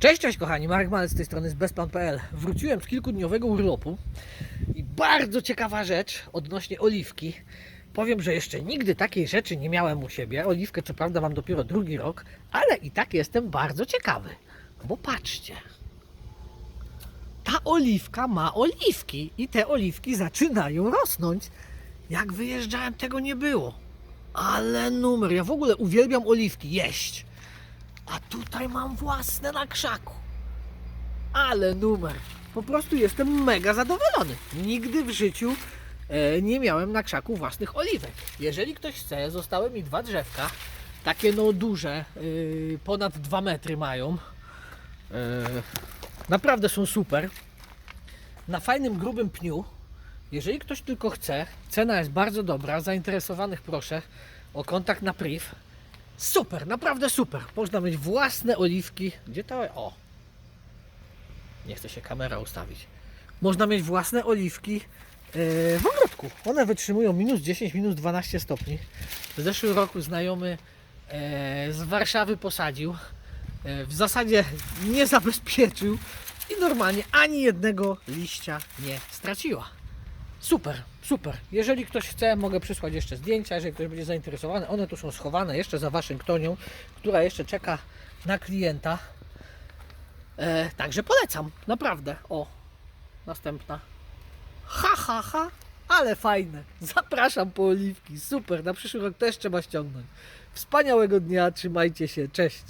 Cześć, cześć kochani, Marek Malec z tej strony z bezplan.pl. Wróciłem z kilkudniowego urlopu i bardzo ciekawa rzecz odnośnie oliwki. Powiem, że jeszcze nigdy takiej rzeczy nie miałem u siebie. Oliwkę co prawda mam dopiero drugi rok, ale i tak jestem bardzo ciekawy. Bo patrzcie, ta oliwka ma oliwki i te oliwki zaczynają rosnąć. Jak wyjeżdżałem, tego nie było. Ale numer, ja w ogóle uwielbiam oliwki jeść. Tutaj mam własne na krzaku. Ale numer. Po prostu jestem mega zadowolony. Nigdy w życiu e, nie miałem na krzaku własnych oliwek. Jeżeli ktoś chce, zostały mi dwa drzewka. Takie no duże, y, ponad 2 metry mają. E, naprawdę są super. Na fajnym, grubym pniu. Jeżeli ktoś tylko chce, cena jest bardzo dobra. Zainteresowanych proszę o kontakt na priv. Super, naprawdę super. Można mieć własne oliwki. Gdzie to? O! Nie chce się kamera ustawić. Można mieć własne oliwki yy, w ogródku. One wytrzymują minus 10, minus 12 stopni. W zeszłym roku znajomy e, z Warszawy posadził. E, w zasadzie nie zabezpieczył i normalnie ani jednego liścia nie straciła. Super, super. Jeżeli ktoś chce, mogę przysłać jeszcze zdjęcia, jeżeli ktoś będzie zainteresowany. One tu są schowane jeszcze za Waszyngtonią, która jeszcze czeka na klienta. E, także polecam, naprawdę. O, następna. Ha, ha, ha, ale fajne. Zapraszam po oliwki. Super, na przyszły rok też trzeba ściągnąć. Wspaniałego dnia, trzymajcie się, cześć.